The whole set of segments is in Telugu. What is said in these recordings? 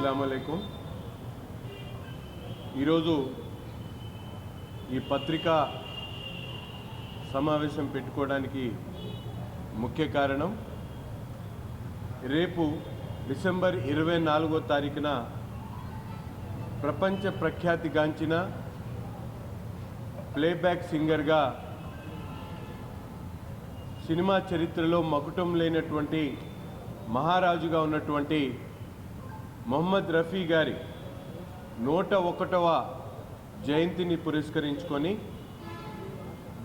అస్సలం ఈరోజు ఈ పత్రికా సమావేశం పెట్టుకోవడానికి ముఖ్య కారణం రేపు డిసెంబర్ ఇరవై నాలుగో తారీఖున ప్రపంచ ప్రఖ్యాతిగాంచిన ప్లేబ్యాక్ సింగర్గా సినిమా చరిత్రలో మకుటం లేనటువంటి మహారాజుగా ఉన్నటువంటి మొహమ్మద్ రఫీ గారి నూట ఒకటవ జయంతిని పురస్కరించుకొని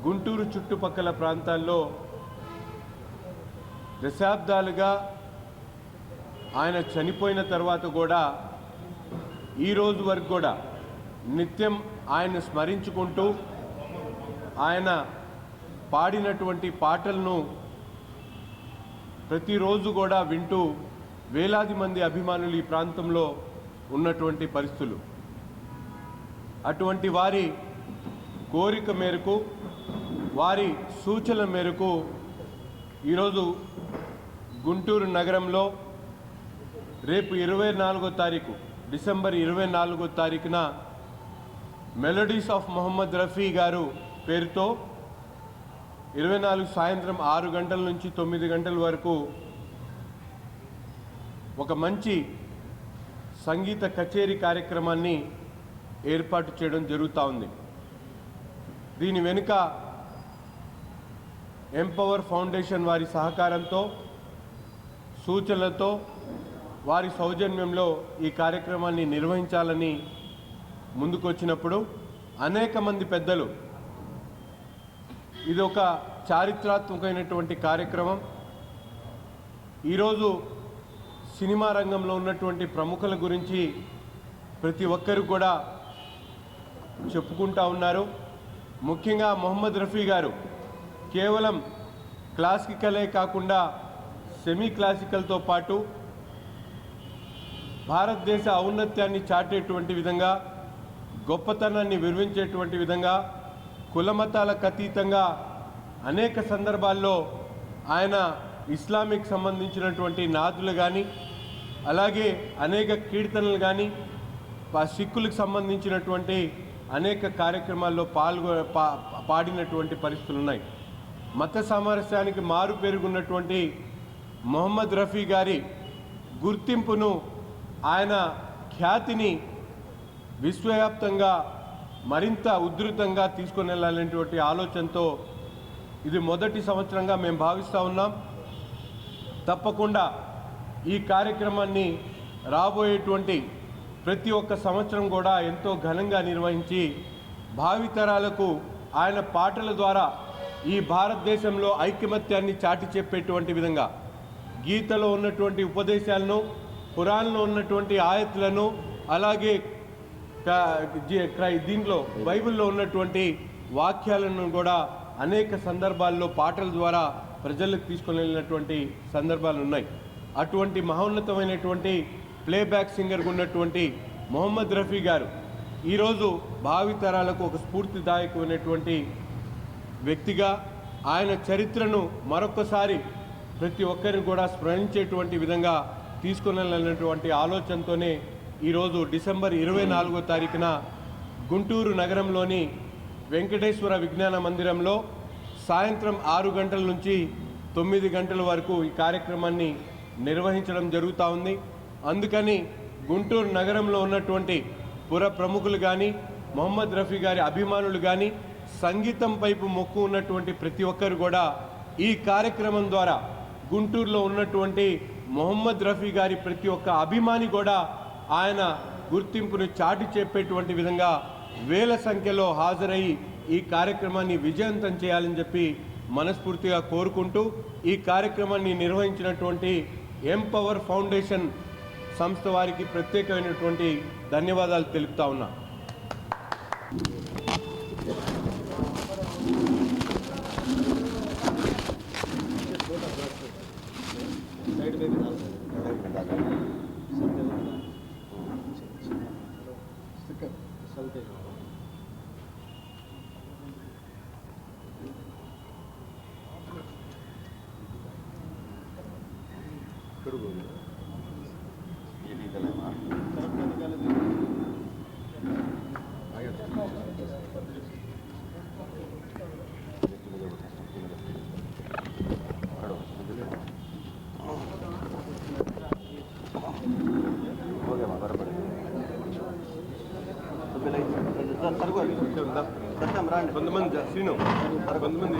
గుంటూరు చుట్టుపక్కల ప్రాంతాల్లో దశాబ్దాలుగా ఆయన చనిపోయిన తర్వాత కూడా ఈ రోజు వరకు కూడా నిత్యం ఆయన స్మరించుకుంటూ ఆయన పాడినటువంటి పాటలను ప్రతిరోజు కూడా వింటూ వేలాది మంది అభిమానులు ఈ ప్రాంతంలో ఉన్నటువంటి పరిస్థితులు. అటువంటి వారి కోరిక మేరకు వారి సూచనల మేరకు ఈరోజు గుంటూరు నగరంలో రేపు ఇరవై నాలుగో తారీఖు డిసెంబర్ ఇరవై నాలుగో తారీఖున మెలోడీస్ ఆఫ్ మొహమ్మద్ రఫీ గారు పేరుతో ఇరవై నాలుగు సాయంత్రం ఆరు గంటల నుంచి తొమ్మిది గంటల వరకు ఒక మంచి సంగీత కచేరీ కార్యక్రమాన్ని ఏర్పాటు చేయడం జరుగుతూ ఉంది. దీని వెనుక ఎంపవర్ ఫౌండేషన్ వారి సహకారంతో సూచనలతో వారి సౌజన్యంలో ఈ కార్యక్రమాన్ని నిర్వహించాలని ముందుకొచ్చినప్పుడు అనేక మంది పెద్దలు ఇది ఒక చారిత్రాత్మకమైనటువంటి కార్యక్రమం. ఈరోజు సినిమా రంగంలో ఉన్నటువంటి ప్రముఖుల గురించి ప్రతి ఒక్కరు కూడా చెప్పుకుంటా ఉన్నారు. ముఖ్యంగా మొహమ్మద్ రఫీ గారు కేవలం క్లాసికలే కాకుండా సెమీ క్లాసికల్తో పాటు భారతదేశ ఔన్నత్యాన్ని చాటేటువంటి విధంగా గొప్పతనాన్ని వివరించేటువంటి విధంగా కులమతాలకు అతీతంగా అనేక సందర్భాల్లో ఆయన ఇస్లామిక్ సంబంధించినటువంటి నాదులు కానీ అలాగే అనేక కీర్తనలు కానీ సిక్కులకు సంబంధించినటువంటి అనేక కార్యక్రమాల్లో పాల్గొ పా పాడినటువంటి పరిస్థితులు ఉన్నాయి. మత సామరస్యానికి మారు పెరుగున్నటువంటి మొహమ్మద్ రఫీ గారి గుర్తింపును ఆయన ఖ్యాతిని విశ్వవ్యాప్తంగా మరింత ఉధృతంగా తీసుకుని వెళ్ళాలనేటువంటి ఆలోచనతో ఇది మొదటి సంవత్సరంగా మేము భావిస్తూ ఉన్నాం. తప్పకుండా ఈ కార్యక్రమాన్ని రాబోయేటువంటి ప్రతి ఒక్క సంవత్సరం కూడా ఎంతో ఘనంగా నిర్వహించి భావితరాలకు ఆయన పాటల ద్వారా ఈ భారతదేశంలో ఐకమత్యాన్ని చాటి చెప్పేటువంటి విధంగా గీతలో ఉన్నటువంటి ఉపదేశాలను పురాణంలో ఉన్నటువంటి ఆయతులను అలాగే దీంట్లో బైబిల్లో ఉన్నటువంటి వాక్యాలను కూడా అనేక సందర్భాల్లో పాటల ద్వారా ప్రజలకు తీసుకొని వెళ్ళినటువంటి సందర్భాలు ఉన్నాయి అటువంటి మహోన్నతమైనటువంటి ప్లేబ్యాక్ సింగర్గా ఉన్నటువంటి మొహమ్మద్ రఫీ గారు ఈరోజు భావితరాలకు ఒక స్ఫూర్తిదాయకమైనటువంటి వ్యక్తిగా ఆయన చరిత్రను మరొకసారి ప్రతి ఒక్కరిని కూడా స్మరించేటువంటి విధంగా తీసుకునటువంటి ఆలోచనతోనే ఈరోజు డిసెంబర్ ఇరవై నాలుగో తారీఖున గుంటూరు నగరంలోని వెంకటేశ్వర విజ్ఞాన మందిరంలో సాయంత్రం ఆరు గంటల నుంచి తొమ్మిది గంటల వరకు ఈ కార్యక్రమాన్ని నిర్వహించడం జరుగుతూ ఉంది. అందుకని గుంటూరు నగరంలో ఉన్నటువంటి పుర ప్రముఖులు కానీ మొహమ్మద్ రఫీ గారి అభిమానులు కానీ సంగీతం వైపు మొక్కు ఉన్నటువంటి ప్రతి ఒక్కరు కూడా ఈ కార్యక్రమం ద్వారా గుంటూరులో ఉన్నటువంటి మొహమ్మద్ రఫీ గారి ప్రతి ఒక్క అభిమాని కూడా ఆయన గుర్తింపును చాటి చెప్పేటువంటి విధంగా వేల సంఖ్యలో హాజరై ఈ కార్యక్రమాన్ని విజయవంతం చేయాలని చెప్పి మనస్ఫూర్తిగా కోరుకుంటూ ఈ కార్యక్రమాన్ని నిర్వహించినటువంటి ఎంపవర్ ఫౌండేషన్ సంస్థ వారికి ప్రత్యేకమైనటువంటి ధన్యవాదాలు తెలుపుతా ఉన్నా. ये తిరుగుతుంది ఈతలేమా కొంతమంది శ్రీను కొంతమంది